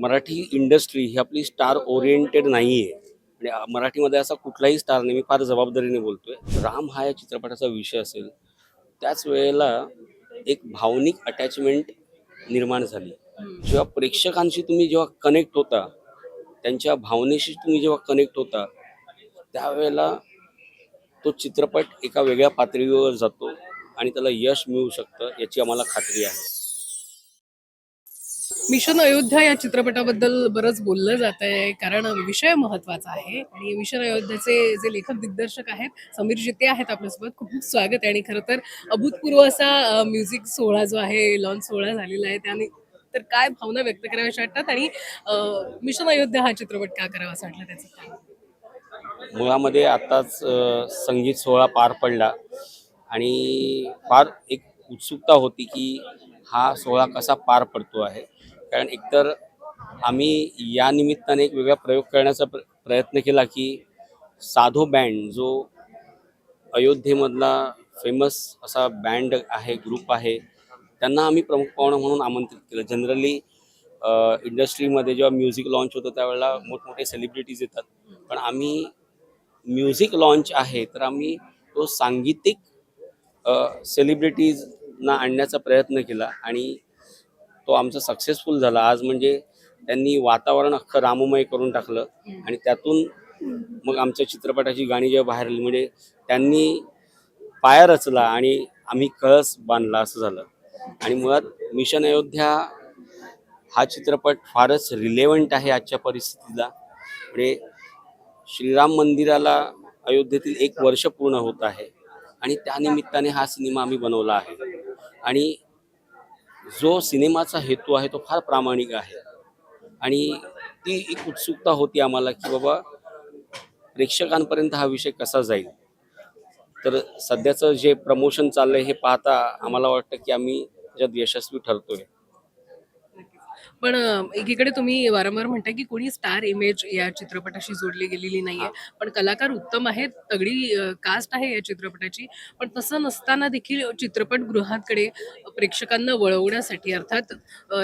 Marathi industry ही आपली star oriented नाही आहे म्हणजे मराठीमध्ये असा कुठलाही स्टार नाही. मी फार जबाबदारीने बोलतोय. राम हा या चित्रपटाचा विषय असेल. त्याच वेळेला एक भावनिक अटॅचमेंट निर्माण झाली. जेव्हा प्रेक्षकांशी तुम्ही जेव्हा कनेक्ट होता त्यांच्या भावनेशी तुम्ही जेव्हा कनेक्ट होता त्यावेळेला तो चित्रपट एका वेगळ्या पातळीवर जातो आणि त्याला यश मिळू शकतं याची आम्हाला खात्री आहे. मिशन अयोध्या या चित्रपटाबद्दल बरंच बोललं जात आहे कारण विषय महत्त्वाचा आहे. आणि मिशन अयोध्याचे जे लेखक दिग्दर्शक आहेत समीर जिते आहेत आपल्यासोबत. खूप खूप स्वागत आहे. आणि खरं तर अभूतपूर्व असा म्युझिक सोहळा जो आहे लॉन्च सोहळा झालेला आहे. त्याने तर काय भावना व्यक्त कराव्याशा वाटतात? आणि मिशन अयोध्या हा चित्रपट का करावा असं वाटलं त्याचं? काय मुळामध्ये आताच संगीत सोहळा पार पडला. आणि फार एक उत्सुकता होती की हा सोहळा कसा पार पडतो आहे. कारण एकतर आम्ही या निमित्ताने एक वेगळा प्रयोग करण्याचा प्र प्रयत्न केला की साधो बँड जो अयोध्येमधला फेमस असा बँड आहे ग्रुप आहे त्यांना आम्ही प्रमुख पाहुणा म्हणून आमंत्रित केलं. जनरली इंडस्ट्रीमध्ये जेव्हा म्युझिक लॉन्च होतं त्यावेळेला मोठमोठे सेलिब्रिटीज येतात. पण आम्ही म्युझिक लॉन्च आहे तर आम्ही तो सांगीतिक सेलिब्रिटीजना आणण्याचा प्रयत्न केला आणि तो आमचा सक्सेसफुल झाला. आज म्हणजे त्यांनी वातावरण अख्खं राममय करून टाकलं आणि त्यातून मग आमच्या चित्रपटाची गाणी जेव्हा बाहेर आली म्हणजे त्यांनी पाया रचला आणि आम्ही कळस बांधला असं झालं. आणि मुळात मिशन अयोध्या हा चित्रपट फारच रिलेवंट आहे आजच्या परिस्थितीला. म्हणजे श्रीराम मंदिराला अयोध्येतील एक वर्ष पूर्ण होत आहे आणि त्यानिमित्ताने हा सिनेमा आम्ही बनवला आहे. आणि जो सिनेमाचा हेतू आहे तो फार प्रामाणिक आहे. आणि ती एक उत्सुकता होती आम्हाला की बाबा प्रेक्षकांपर्यंत हा विषय कसा जाईल? तर सध्याचं जे प्रमोशन चाललंय हे पाहता आम्हाला वाटतं की आम्ही त्याच्यात यशस्वी ठरतोय. पण एकीकडे तुम्ही वारंवार म्हणता की कोणी स्टार इमेज या चित्रपटाशी जोडली गेलेली नाहीये. पण कलाकार उत्तम आहेत तगडी कास्ट आहे या चित्रपटाची. पण तसं नसताना देखील चित्रपटगृहाकडे प्रेक्षकांना वळवण्यासाठी अर्थात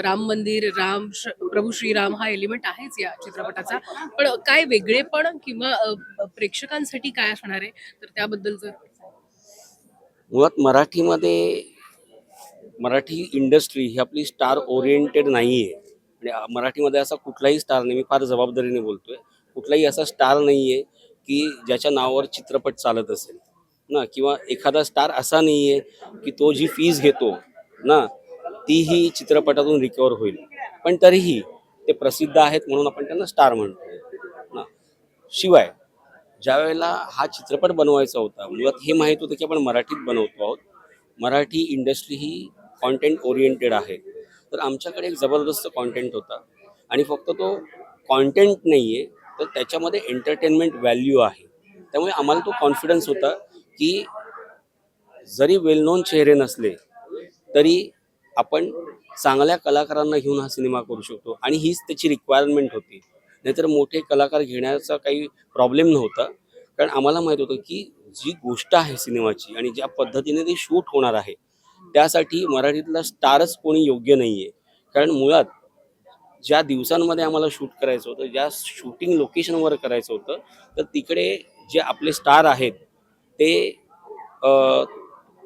राम मंदिर राम प्रभू श्रीराम हा एलिमेंट आहेच या चित्रपटाचा. पण काय वेगळेपण किंवा प्रेक्षकांसाठी काय असणार आहे? तर त्याबद्दल जर मुळात मराठीमध्ये मराठी इंडस्ट्री ही आपली स्टार ओरिएंटेड नाही आहे म्हणजे मराठीमध्ये असा कुठलाही स्टार नाही. मी फार जबाबदारीने बोलतोय. कुठलाही असा स्टार नाही आहे की ज्याच्या नावावर चित्रपट चालत असेल. ना किंवा एखादा स्टार असा नाही आहे की तो जी फीज घेतो ना तीही चित्रपटातून रिकवर होईल. पण तरीही ते प्रसिद्ध आहेत म्हणून आपण त्यांना स्टार म्हणतो ना. शिवाय ज्या वेळेला हा चित्रपट बनवायचा होता मुळात हे माहीत होतं की आपण मराठीत बनवतो आहोत. मराठी इंडस्ट्री ही कॉन्टेंट ओरिएंटेड आहे. तर आमच्याकडे एक जबरदस्त कॉन्टेंट होता. आणि फक्त तो कॉन्टेंट नाही आहे तर त्याच्यामध्ये एंटरटेनमेंट व्हॅल्यू आहे. त्यामुळे आम्हाला तो कॉन्फिडन्स होता की जरी वेल नोन चेहरे नसले तरी आपण चांगल्या कलाकारांना घेऊन हा सिनेमा करू शकतो. आणि हीच त्याची रिक्वायरमेंट होती. नाहीतर मोठे कलाकार घेण्याचा काही प्रॉब्लेम नव्हता. कारण आम्हाला माहीत होतं की जी गोष्ट आहे सिनेमाची आणि ज्या पद्धतीने ते शूट होणार आहे त्यासाठी मराठीतला स्टारच कोणी योग्य नाही आहे कारण मुळात ज्या दिवसांमध्ये आम्हाला शूट करायचं होतं ज्या शूटिंग लोकेशनवर करायचं होतं तर तिकडे जे आपले स्टार आहेत ते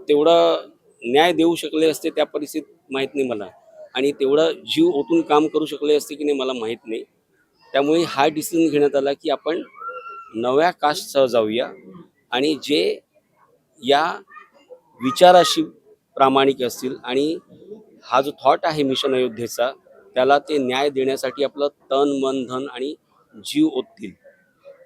तेवढं न्याय देऊ शकले असते त्या परिस्थितीत माहीत नाही मला. आणि तेवढं जीव ओतून काम करू शकले असते की नाही मला माहीत नाही. त्यामुळे हा डिसिजन घेण्यात आला की आपण नव्या कास्टसह जाऊया. आणि जे या विचाराशी प्रामाणिक असतील. आणि हा जो थॉट आहे मिशन अयोध्येचा त्याला ते न्याय देण्यासाठी आपलं तन मन धन आणि जीव ओततील.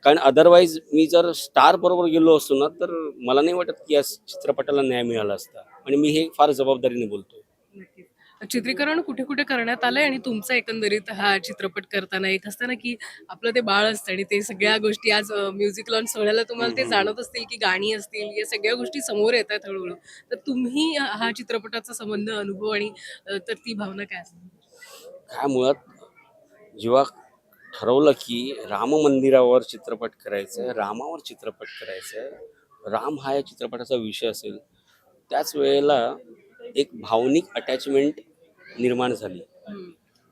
कारण अदरवाईज मी जर स्टार बरोबर गेलो असतो ना तर मला नाही वाटत की या चित्रपटाला न्याय मिळाला असता. आणि मी हे फार जबाबदारीने बोलतो चित्रीकरण कुठे कुठे करण्यात आलंय आणि तुमचं एकंदरीत हा चित्रपट करताना एक असतं ना की आपलं ते बाळ असतं आणि ते सगळ्या गोष्टी आज म्युझिक लॉन्च सोहळ्याला तुम्हाला ते. जाणवत असतील की गाणी असतील या सगळ्या गोष्टी समोर येतात हळूहळू तर तुम्ही हा चित्रपटाचा संबंध अनुभव आणि तर ती भावना काय काय मुळात जेव्हा ठरवलं की राम मंदिरावर चित्रपट करायचं रामावर चित्रपट करायचं राम हा या चित्रपटाचा विषय असेल त्याच वेळेला एक भावनिक अटॅचमेंट निर्माण झाली. हम्म.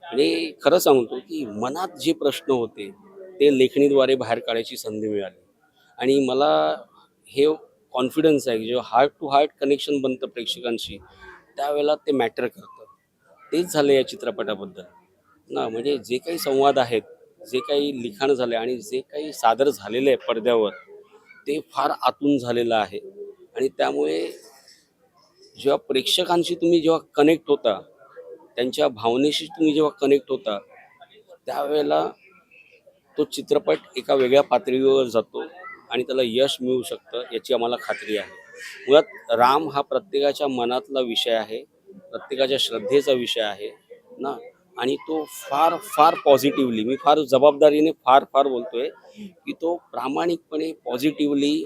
म्हणजे खरं सांगतो की मनात जे प्रश्न होते ते लेखणीद्वारे बाहेर काढायची संधी मिळाली. आणि मला हे कॉन्फिडन्स आहे की जेव्हा हार्ट टू हार्ट कनेक्शन बनतं प्रेक्षकांशी त्यावेळेला ते मॅटर करतं. तेच झालं या चित्रपटाबद्दल. ना म्हणजे जे काही संवाद आहेत जे काही लिखाण झालं आणि जे काही सादर झालेलं आहे पडद्यावर ते फार आतून झालेलं आहे. आणि त्यामुळे जेव्हा प्रेक्षकांशी तुम्ही जेव्हा कनेक्ट होता त्यांच्या भावनेशी तुम्ही जेव्हा कनेक्ट होता त्यावेळेला तो चित्रपट एका वेगळ्या पातळीवर जातो आणि त्याला यश मिळू शकतं याची आम्हाला खात्री आहे. मुळात राम हा प्रत्येकाच्या मनातला विषय आहे प्रत्येकाच्या श्रद्धेचा विषय आहे ना? आणि तो फार फार पॉझिटिव्हली मी फार जबाबदारीने फार फार बोलतोय की तो प्रामाणिकपणे पॉझिटिव्हली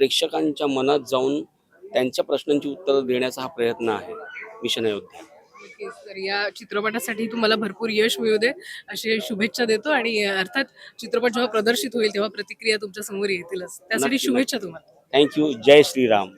प्रेक्षकांच्या मनात जाऊन त्यांच्या प्रश्नांची उत्तरं देण्याचा हा प्रयत्न आहे मिशन अयोध्या. नक्कीच. तर या चित्रपटासाठी तुम्हाला भरपूर यश मिळू दे अशी शुभेच्छा देतो आणि अर्थात चित्रपट जेव्हा प्रदर्शित होईल तेव्हा प्रतिक्रिया तुमच्यासमोर येतीलच. त्यासाठी शुभेच्छा तुम्हाला. थँक्यू जय श्रीराम.